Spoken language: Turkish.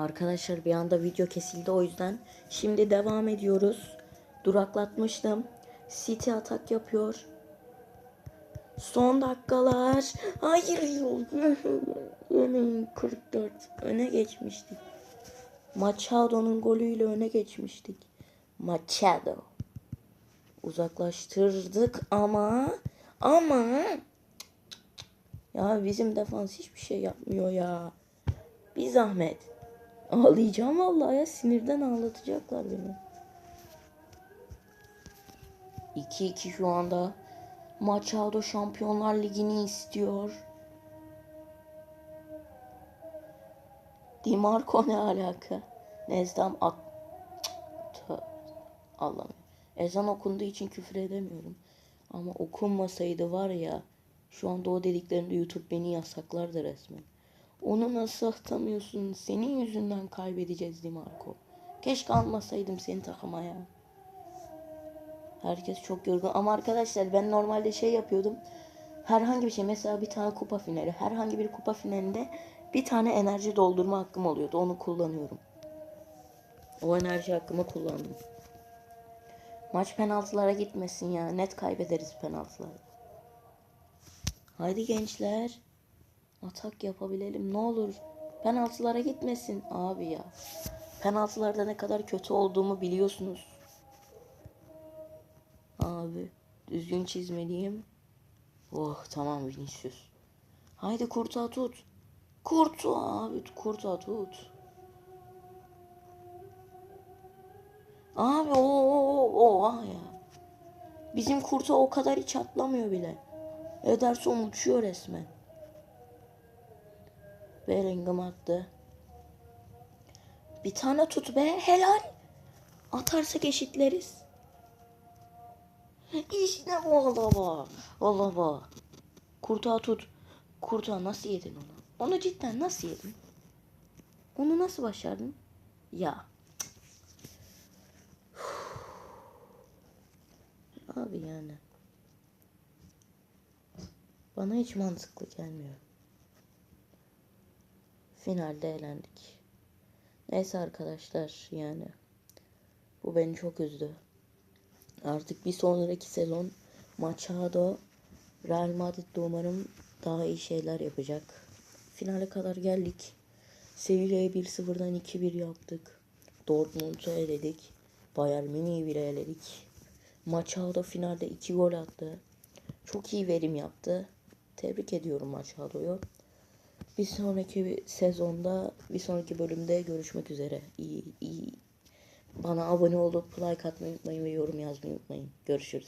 Arkadaşlar bir anda video kesildi o yüzden. Şimdi devam ediyoruz. Duraklatmıştım. City atak yapıyor. Son dakikalar. Hayır. Yemin 44. Öne geçmiştik. Machado'nun golüyle öne geçmiştik. Machado. Uzaklaştırdık ama ama ya bizim defans hiçbir şey yapmıyor ya. Bir zahmet. Ağlayacağım vallahi ya sinirden ağlatacaklar beni. 2-2 şu anda. Machado Şampiyonlar Ligi'ni istiyor. Di Marco ne alaka? Nezdam at... Allah'ım. Ezan okunduğu için küfür edemiyorum. Ama okunmasaydı var ya şu anda o dediklerinde YouTube beni yasaklardı resmen. Onu nasıl atamıyorsun? Senin yüzünden kaybedeceğiz Di Marco. Keşke almasaydım seni takıma ya. Herkes çok yorgun. Ama arkadaşlar ben normalde şey yapıyordum. Herhangi bir şey mesela bir tane kupa finali. Herhangi bir kupa finalinde bir tane enerji doldurma hakkım oluyordu. Onu kullanıyorum. O enerji hakkımı kullandım. Maç penaltılara gitmesin ya. Net kaybederiz penaltıları. Haydi gençler. Atak yapabilelim. Ne olur. Penaltılara gitmesin. Abi ya. Penaltılarda ne kadar kötü olduğumu biliyorsunuz. Abi. Düzgün çizmeliyim. Oh tamam Vinicius. Haydi kurtağı tut. Kurtu abi kurtağı tut. Abi o o o o ya. Bizim kurta o kadar hiç atlamıyor bile. Ederson uçuyor resmen. Bellingham attı. Bir tane tut be helal. Atarsak eşitleriz. İşte bu Alaba. Alaba. Kurtağı tut. Kurtağı nasıl yedin onu? Onu cidden nasıl yedin? Onu nasıl başardın? Ya. Abi yani. Bana hiç mantıklı gelmiyor. Finalde elendik. Neyse arkadaşlar yani. Bu beni çok üzdü. Artık bir sonraki sezon Machado Real Madrid'de umarım daha iyi şeyler yapacak. Finale kadar geldik. Sevilla'ya 1-0'dan 2-1 yaptık. Dortmund'u eledik. Bayern Münih'i bile eledik. Machado finalde 2 gol attı. Çok iyi verim yaptı. Tebrik ediyorum Machado'yu. Bir sonraki sezonda, bir sonraki bölümde görüşmek üzere. İyi, iyi. Bana abone olup like atmayı unutmayın ve yorum yazmayı unutmayın. Görüşürüz.